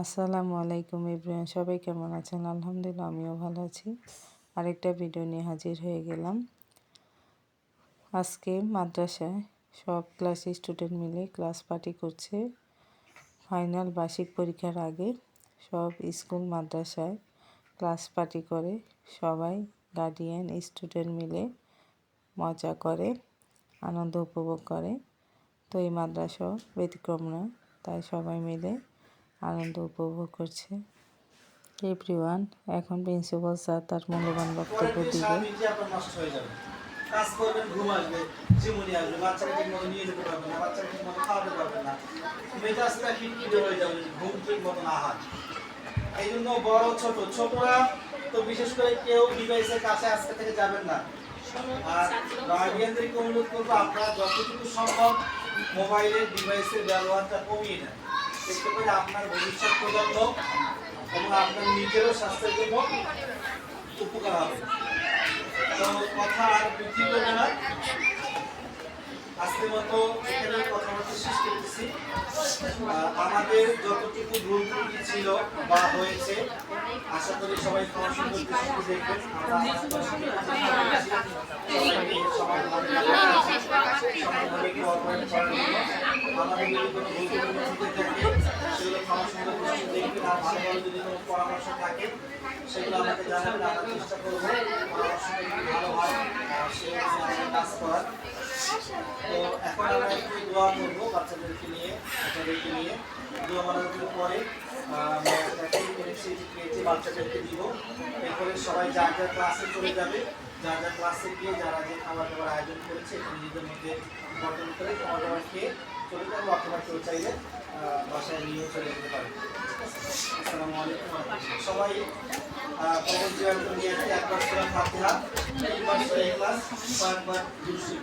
আসসালামু আলাইকুম ইব্রাহিম সবাই কেমন আছেন? আলহামদুলিল্লাহ, আমিও ভালো আছি। আরেকটা ভিডিও নিয়ে হাজির হয়ে গেলাম। আজকে মাদ্রাসায় সব ক্লাস স্টুডেন্ট মিলে ক্লাস পার্টি করছে। ফাইনাল বার্ষিক পরীক্ষার আগে সব স্কুল মাদ্রাসায় ক্লাস পার্টি করে। সবাই গার্ডিয়ান স্টুডেন্ট মিলে মজা করে, আনন্দ উপভোগ করে। তো এই মাদ্রাসাও ব্যতিক্রম না, তাই সবাই মিলে আনন্দ উপভোগ করছে। এভরিওয়ান এখন প্রিন্সিপাল স্যার তার মূল্যবান বক্তব্য দিবে। কাজ করবেন ঘুম আসবে ঝিমুনি আসবে বাচ্চাকে ঠিক মতো নিয়ে যেতে পারবেন না বাচ্চাকে ঠিক মতো খাওয়াতে পারবেন না। মেজাজটা খিটখিটে হয়ে যাবে ঘুম ঠিক মতো না হয়। এই জন্য বড় ছোট ছোটরা তো বিশেষ করে কেউ ডিভাইসের কাছে আজকে থেকে যাবেন না। আর গার্ডিয়ানদেরকে অনুরোধ করব আপনারা যতটুকু সম্ভব মোবাইলের ডিভাইসের ব্যবহারটা কমিয়ে নেন। এতে করে আপনার ভবিষ্যৎ প্রজন্ম এবং আপনার নিজেরও স্বাস্থ্যের জন্য উপকার হবে। তো কথা আর বৃদ্ধি করবে না। আজকের মতো এখানে কথাবার্তা শেষ করতেছি আমাদের যতটুকু ভুল ত্রুটি ছিল বা হয়েছে আশা করি সবাই ক্ষমা সুন্দর দৃষ্টিতে দেখবেন আমাদের যদি কোনো পরামর্শ থাকে, সেগুলো আমাকে জানাবেন, আমরা চেষ্টা করব। ভালো হয় সেই কাজ করার। তো এখন আমরা করব বাচ্চাদেরকে নিয়ে বাচ্চাদেরকে নিয়ে। দোয়া মানানোর পরে বাচ্চাদেরকে দিব। এরপরে সবাই যার যার ক্লাসে চলে যাবে যার যার ক্লাসে গিয়ে যারা যে খাবার দাবার আয়োজন করেছে নিজেদের মধ্যে বর্তন করে খাবার দাবার খেয়ে চলে যাব, অথবা কেউ চাইলে বাসায় নিয়েও চলে যেতে পারে? আসসালামু আলাইকুম সবাই কবর জিয়ারত নিয়ে একবার সুরা ফাতিহা তিনবার সুরা ইখলাস কয়েকবার দুরূদ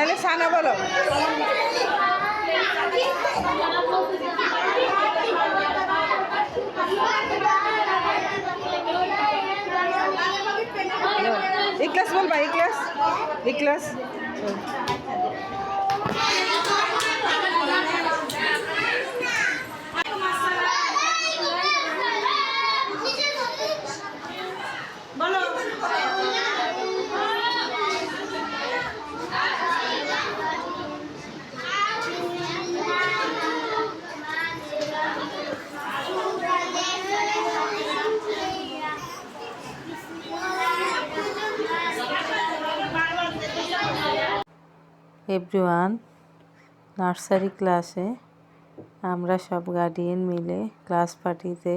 নাহলে সানা বলো ইকলাস বলবা ইকলাস ইকলাস এভরিওয়ান নার্সারি ক্লাসে আমরা সব গার্ডিয়ান মিলে ক্লাস পার্টিতে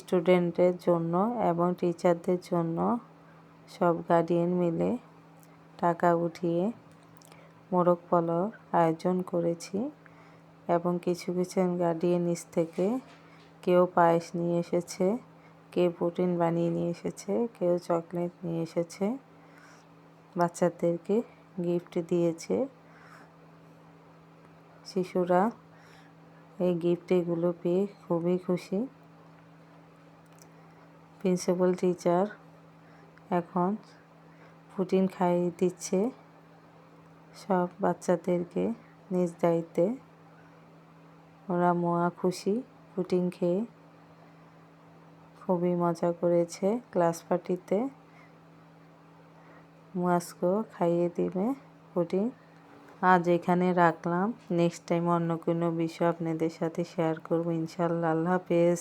স্টুডেন্টের জন্য এবং টিচারদের জন্য সব গার্ডিয়ান মিলে টাকা উঠিয়ে মোরগ পোলাও আয়োজন করেছি এবং কিছু কিছু গার্ডিয়ান নিচ থেকে কেউ পায়েস নিয়ে এসেছে, কেউ প্রোটিন বানিয়ে নিয়ে এসেছে, কেউ চকলেট নিয়ে এসেছে বাচ্চাদেরকে গিফট দিয়েছে। শিশুরা এই গিফট এগুলো পেয়ে খুবই খুশি। প্রিন্সিপাল টিচার এখন প্রোটিন খাইয়ে দিচ্ছে সব বাচ্চাদেরকে নিজ দায়িত্বে। ওরা মহা খুশি পুটিং খেয়ে। খুবই মজা করেছে ক্লাস পার্টিতে মুয়াজকেও খাইয়ে দিবে পুডিং। আজ এখানে রাখলাম। নেক্সট টাইম অন্য কোনো বিষয় আপনাদের সাথে শেয়ার করব, ইনশাল্লাহ। আল্লাহ হাফেজ।